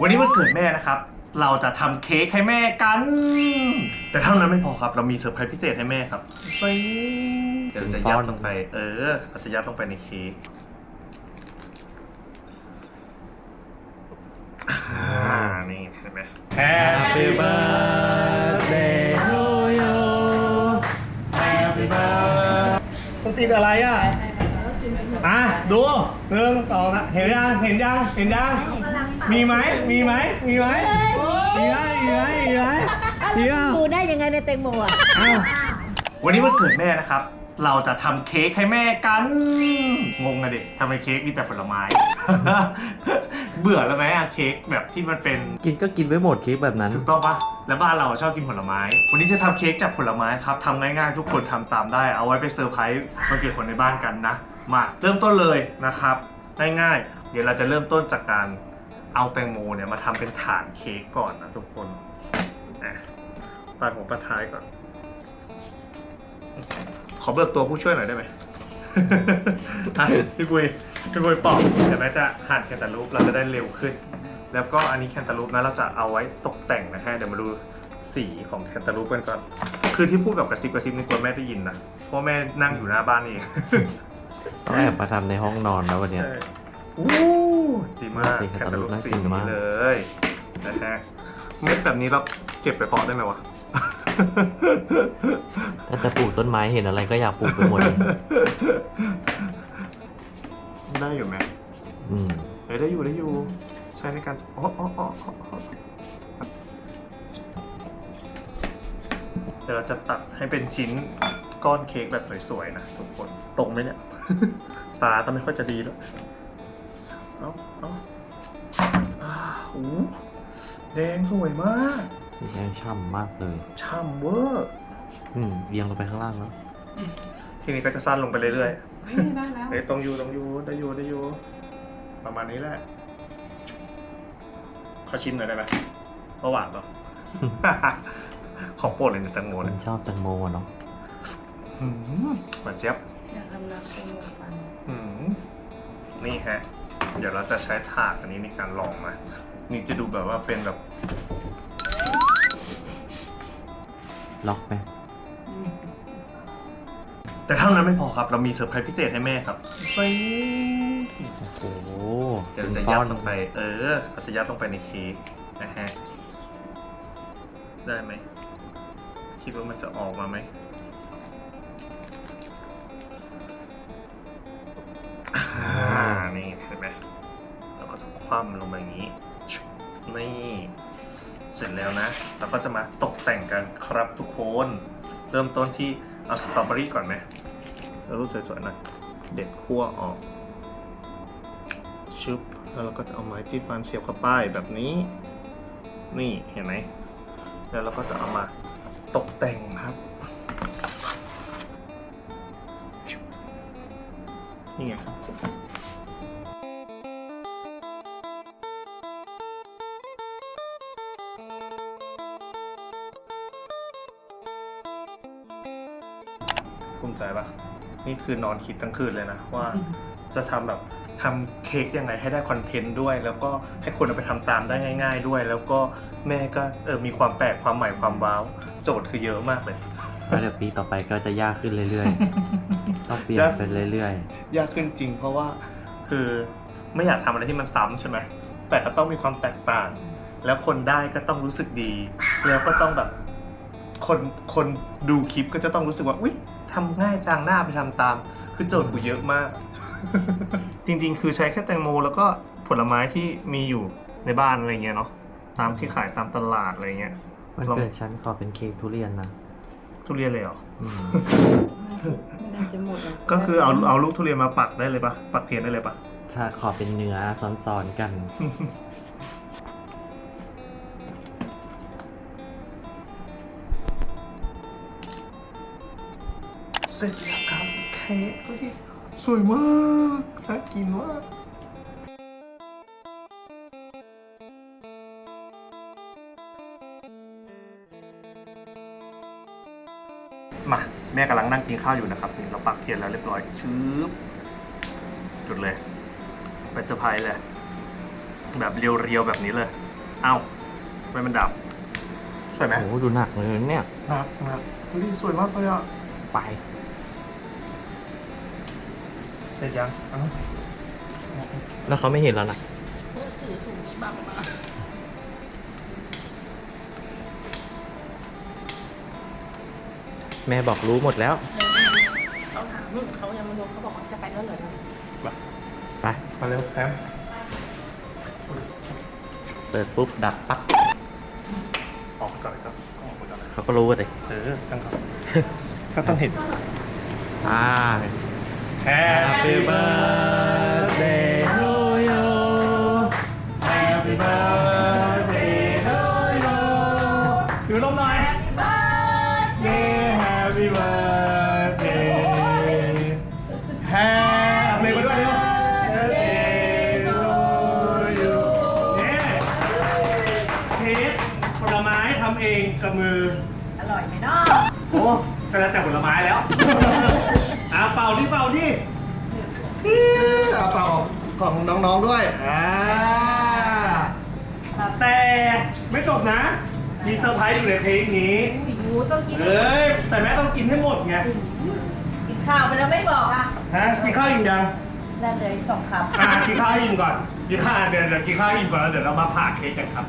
วันนี้วันเกิดแม่นะครับ เราจะทำเค้กให้แม่กัน แต่เท่านั้นไม่พอครับ เรามีเซอร์ไพรส์พิเศษให้แม่ครับซิเดี๋ยวเราจะยัดลงไป เออเราจะยัดลงไปในเค้กอ่านี่เห็นไหม Happy birthday to you Happy birthday ต้องตีนอะไรอะอะดูหนึ่งสองนะเห็นยัง เห็นยัง เห็นยัง มีไหมมีไหมมีไหมมีไหมมีไหมมีไหมมีไหมดูได้ยังไงในแตงโมอะอ้าววันนี้วันเกิดแม่นะครับ เราจะทำเค้กให้แม่กัน งงอะเด็กทำไมเค้กมีแต่ผลไม้ เบื่อแล้วไหมอะเค้กแบบที่มันเป็น กินก็กินไปหมดคลิปแบบนั้น ถูกต้องปะแล้วบ้านเราชอบกินผลไม้ วันนี้จะทำเค้กจากผลไม้ครับทำง่ายๆทุกคนทำตามได้ เอาไว้ไปเซอร์ไพรส์วันเกิดคนในบ้านกันนะ มาเริ่มต้นเลยนะครับ ง่ายๆ เดี๋ยวเราจะเริ่มต้นจากการ เอาแตงโมเนี่ยมาทำเป็นฐานเค้กก่อนนะทุกคนอะปาดหัวปาดท้ายก่อน ขอเบิกตัวผู้ช่วยหน่อยได้ไหมอะพี่กุยพี่กุยปอกเดี๋ยวแม่จะหั่นแคนตาลูปเราจะได้เร็วขึ้น แล้วก็อันนี้แคนตาลูปนะเราจะเอาไว้ตกแต่งนะฮะเดี๋ยวมาดูสีของแคนตาลูปกันก่อน คือที่พูดแบบกระซิบกระซิบนี่กลัวแม่ได้ยินนะเพราะแม่นั่งอยู่หน้าบ้านนี่ต้องแอบมาทำในห้องนอนแล้ววันเนี้ย ใช่อู้ดีมากสีแคแคนนตาตาลูลูปปน่าสีกินนี้มากเลยนะฮะเม็ดแบบนี้เราเก็บไปเพาะได้ไหมวะถ้าจะปลูกต้นไม้เห็นอะไรก็อยากปลูกไปหมดเลยได้อยู่ไหมอืมเฮ้ยได้อยู่ได้อยู่ ใช้ในการอ๋ออ๋ออ๋ออ๋ออ๋อเดี๋ยวเราจะตัดให้เป็นชิ้นก้อนเค้กแบบสวยๆนะทุกคน ตรงไหมเนี่ย ตาต้องไม่ค่อยจะดีแล้ว เอาเอาอ้าวอู้แดงสวยมาก สีแดงช่ำมากเลยช่ำเวอร์ อืมเรียงลงไปข้างล่างแล้วทีนี้ก็จะสั้นลงไปเรื่อยเฮ้ยได้แล้วๆเฮ้ยตรงอยู่ตรงอยู่ได้อยู่ได้อยู่ ประมาณนี้แหละ ขอชิมหน่อยได้ไหมเพราะหวานเปล่า ของโปรดเลยเนี่ยแตงโมคเนี่ยนชอบแตงโมอะเนาะหืมหวานเจี๊ยบอยากทำรักเป็นหมูฟันหืมนี่ฮะ เดี๋ยวเราจะใช้ถาดอันนี้ในการลองนะนี่จะดูแบบว่าเป็นแบบล็อกไหมแต่เท่านั้นไม่พอครับ เรามีเซอร์ไพรส์พิเศษให้แม่ครับซิโอ้โหเดี๋ยวเราจะเป็นยัก้ดอนลงไป เออเราจะยัดลงไปในเค้กนะฮะ ได้ไหม คิดว่ามันจะออกมาไหม คว่ำลงมาอย่างนี้ นี่ เสร็จแล้วนะ เราก็จะมาตกแต่งกันครับทุกคน เริ่มต้นที่เอาสตรอเบอรี่ก่อนไหมแล้วรูปสวยๆหน่อย เด็ดขั้วออก ชึบ แล้วเราก็จะเอาไม้จิ้มฟันเสียบเข้าไปแบบนี้ นี่เห็นไหม แล้วเราก็จะเอามาตกแต่งครับ นี่ไง ใจปะนี่คือนอนคิดทั้งคืนเลยนะว่าจะทำแบบทำเค้กยังไงให้ได้คอนเทนต์ด้วย แล้วก็ให้คนเอาไปทำตามได้ง่าย ๆ ด้วย แล้วก็แม่ก็เออมีความแปลกความใหม่ความว้าวโจทย์คือเยอะมากเลยแล้วเดี๋ยวปีต่อไปก็จะยากขึ้นเรื่อยๆต้องเปลี่ยนไปเรื่อยยากขึ้นจริง เพราะว่าคือไม่อยากทำอะไรที่มันซ้ำใช่ไหมแต่ก็ต้องมีความแตกต่าง แล้วคนได้ก็ต้องรู้สึกดี แล้วก็ต้องแบบคนคนดูคลิปก็จะต้องรู้สึกว่าอุ้ย ทำง่ายจังหน้าไปทำตาม คือโจทย์กูเยอะมาก จริงๆ คือใช้แค่แตงโมแล้วก็ผลไม้ที่มีอยู่ในบ้านอะไรเงี้ยเนาะตามที่ขายตามตลาดอะไรเงี้ยๆมันเกิดฉันขอเป็นเค้กทุเรียนนะทุเรียนเลยเหรออืมไม่น่าจะหมดอะก็คือเอาเอาลูกทุเรียนมาปักได้เลยปะปักเทียนได้เลยปะถ้าขอเป็นเนื้อซ้อนๆกัน เสร็จแล้วครับเค้กดูดิสวยมากน่ากินมากมาแม่กำลังนั่งกินข้าวอยู่นะครับนี่เราปักเทียนแล้วเรียบร้อยชืบจุดเลยไปเซอร์ไพรส์เลย แบบเรียวๆแบบนี้เลย เอ้าทำไมมันดับ สวยไหมโอ้โหดูหนักเลยเนี่ยหนักหนักเฮ้ยสวยมากเลยอะไป เสร็จยังเอ้าแล้วเขาไม่เห็นแล้วนะถือถุงนี้บังมาแม่บอกรู้หมดแล้ว เขาถามเขายังไม่รู้เขาบอกว่าจะไปแล้วเหรอเราไป มาเร็วแซมเปิดปุ๊บ ดับปั๊บออกไปก่อนเลยครับออกไปก่อนเลยเขาก็รู้เลยเออช่างเขาก็ต้องเห็น อ่า Happy birthday to you Happy birthday to you ถือนมหน่อย Happy birthday Happy เพลงมาด้วยเร็ว Birthday to you เนี่ยเค้กผลไม้ทำเองกับมือ อร่อยไหมเนาะโอ้ก็แล้วแต่ผลไม้แล้วอ่าเป่า ดิเป่าดิอ่าเป่าของน้องๆด้วยอ่าแต่ไม่จบนะ มีเซอร์ไพรส์อยู่ในเพลงนี้ หมูต้องกินเอ้ยแต่แม่ต้องกินให้หมดไง กินข้าวไปแล้วไม่บอกอะฮะกินข้าวอิ่มยังได้เลยสองคำอ่ากินข้าวให้อิ่มก่อนกินข้าวเดี๋ยวเดี๋ยวกินข้าวให้อิ่มก่อนแล้วเดี๋ยวเรามาผ่าเค้กกันครับ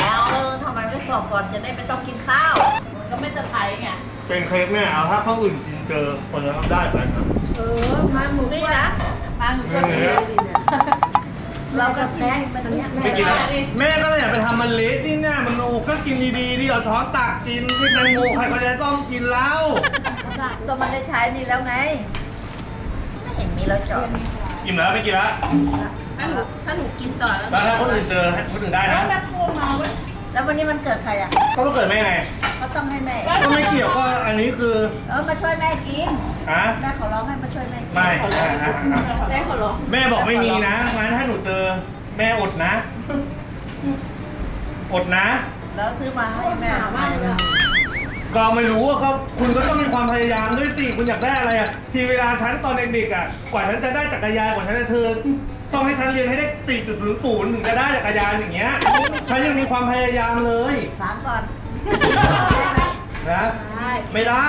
แล้วทำไมไม่บอกก่อนจะได้ไม่ต้องกินข้าว มันก็ไม่เซอร์ไพรส์ไง เป็นเค้กเนี่ยเอาถ้าข้าวอื่นกิน เจอคนจะทำได้ไหมครับ เออ มาหมูนี่นะป้าหนูช่วยกินเลยดิเนี่ยเรากับแม่มันเนี้ยไม่กินแล้วแม่ก็เลยอยากไปทำมันเละนี่เนี่ยมันโอ้ก็กินดีๆดิเอาช้อนตักกินที่แตงโมใครเขาจะต้องกินแล้วก็มันได้ใช้นี่แล้วไงไม่เห็นมีแล้วจอดกินแล้วไม่กินแล้วถ้าหนูถ้าหนูกินต่อแล้วแล้วถ้าคนอื่นเจอให้คนอื่นได้นะโทรมาเว้ย แล้ววันนี้มันเกิดใครอะก็ต้องเกิดแม่ไงก็ต้องให้แม่ก็ไม่เกี่ยวก็อันนี้คือเออมาช่วยแม่กินฮะแม่ขอร้องให้มาช่วยแม่กินไม่อะอะอะได้ขอร้องแม่บอกไม่มีนะงั้นถ้าหนูเจอแม่อดนะ อดนะ แล้วซื้อมาให้แม่ หามา กเลยอะก็ไม่รู้อะก็คุณก็ต้องมีความพยายามด้วยสิคุณอยากได้อะไรอะทีเวลาฉันตอนเด็กๆอะกว่าฉันจะได้จักรยานกว่าฉันจะเทิร์นต้องให้ฉันเรียนให้ได้ 4.00ถึงจะได้จักรยานอย่างเงี้ยฉันยังมีความพยายามเลยถามก่อนนะได้ไม่ได้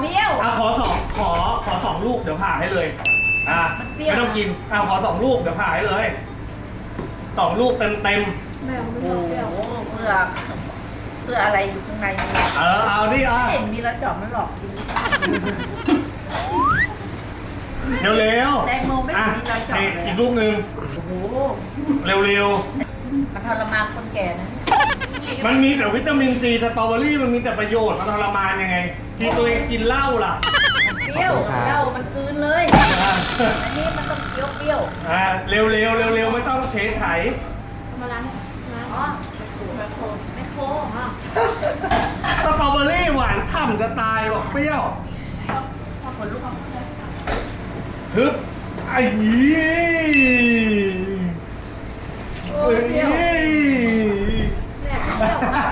เปรี้ยว อะขอสองขอขอสองลูกเดี๋ยวผ่าให้เลยอะมันเปรี้ยว ไม่ต้องกินอะขอสองลูกเดี๋ยวผ่าให้เลยสองลูกเต็มเต็ม แม่ไม่โอ้ชอบเปรี้ยวโหเพื่อเพื่ออะไรอยู่ข้างในเนี่ยๆเออเอาดิอะเห็นมีแล้วจอดมันหลอกกินเร็วเร็วๆแตงโมไม่อะมีรอยเจาะนี่เลยอีกลูกหนึ่งโอ้โหเร็วเร็วมันทรมานคนแก่นะๆมันมีแต่วิตามินซีสตรอเบอรี่มันมีแต่ประโยชน์มันทรมานยังไง ที่ตัวเองกินเหล้าล่ะเปรี้ยวขอบคุณครับเหล้ามันกลืนเลยอะอันนี้มันต้องเปรี้ยวเปรี้ยวอะเร็วเร็วเร็วเร็วๆไม่ต้องเฉยไถ มาล้างล้างอ๋อแมคโครแมคโคร อ๋อสตรอเบอรี่หวานฉ่ำจะตายบอกเปรี้ยวพอผลลูกฮึบไอ้ยี่โอ้ยเปรี้ยวเอ้ยเนี่ยเปรี้ยวมาก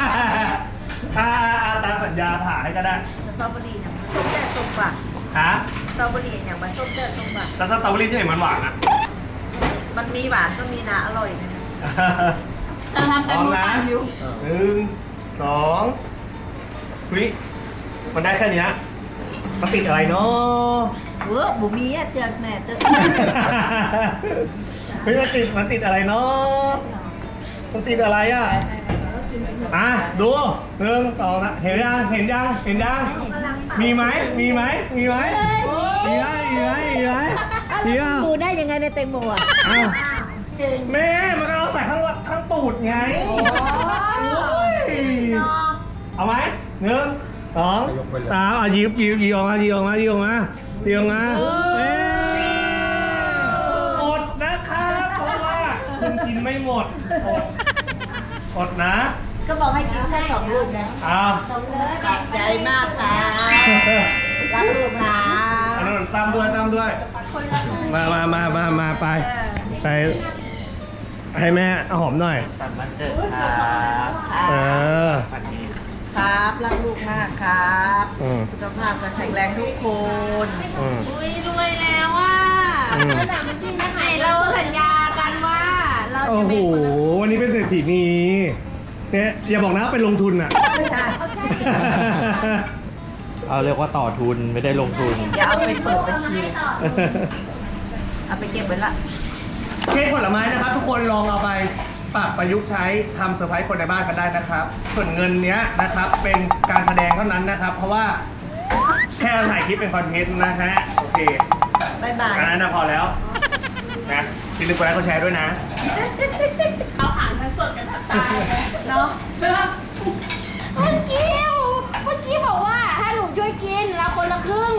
อ่าอ่าตามสัญญาผ่าให้ก็ได้สตรอเบอรี่เนี่ยมันส้มแต่ส้มหวานฮะสตรอเบอรี่อย่างมันส้มแต่ส้มหวานแล้วสตรอเบอรี่ที่ไหนมันหวานอะ มันมีหวานก็มีนะอร่อยนะ เราทำพแตร้งอมโมนะปั่นอยู่หนึ่งสองวิมันได้แค่เนี้ยมันติดอะไรเนาะเออบุมีอะเจอแม่เจอเฮ้ยมันติดมันติดอะไรเนาะมันติดอะไรอะอะดูหนึ่งสองนะเห็นยังเห็นยังเห็นยังมีไหมมีไหมมีไหมมีไหมมีไหมมีไหมมีไหมดูได้ยังไงในแตงโมอะอ้าว จริงแม่มันก็เอาใส่ข้างหลังข้างตูดไงโอ้ยเอาไหมหนึ่งสองสามเอายิบยิบยิบออกมายิบออกมายิบออกมายิบออกมาเอ้ยอดนะครับเพราะว่าคุณกินไม่หมดอดอดนะก็บอกให้กินแค่สองลูกนะเอาขอบใจมากค่ะรักลูกนะอันนั้นตามด้วยตามด้วย มามามามามาไปไป ให้แม่เอาหอมหน่อยตัดมันเกิดครับเออวันนี้ครับรักลูกมากครับอืมสุขภาพแข็งแรงทุกคนอืม อุ้ยรวยแล้วอะอืม ไหนเราสัญญากันว่า เราเราโอ้จะโหแบ่งคนละวันนี้เป็นเศรษฐีนีเนี่ยอย่าบอกนะว่าเป็นลงทุนอะไม่ใช่เอาเรียกว่าต่อทุนไม่ได้ลงทุน อย่าเอาไปเปิดบัญเอามาชีให้ต่อเอาไปเก็บไว้ละ เค้กผลไม้นะ ครับทุกคนลองเอาไปปรับประยุกต์ใช้ทำเซอร์ไพรส์คนในบ้านกันได้นะครับ ส่วนเงินเนี้ยนะครับเป็นการแสดงเท่านั้นนะครับ เพราะว่าแค่ถ่ายคลิปเป็นคอนเทนต์นะฮะโอเคบายบายอันนั้นนะพอแล้วนะอย่าลืมกดไลค์กดแชร์ด้วยนะ เอาหางทั้งสดกันทั้งตายเนาะเมื่อกี้เมื่อกี้บอกว่าถ้าหนูช่วยกินเราคนละครึ่ง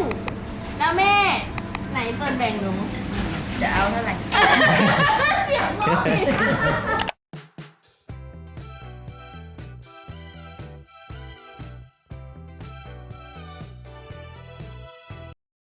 แล้วแม่ ไหนเกินแบ่งหนูจะเอาเท่าไหร่ Morre!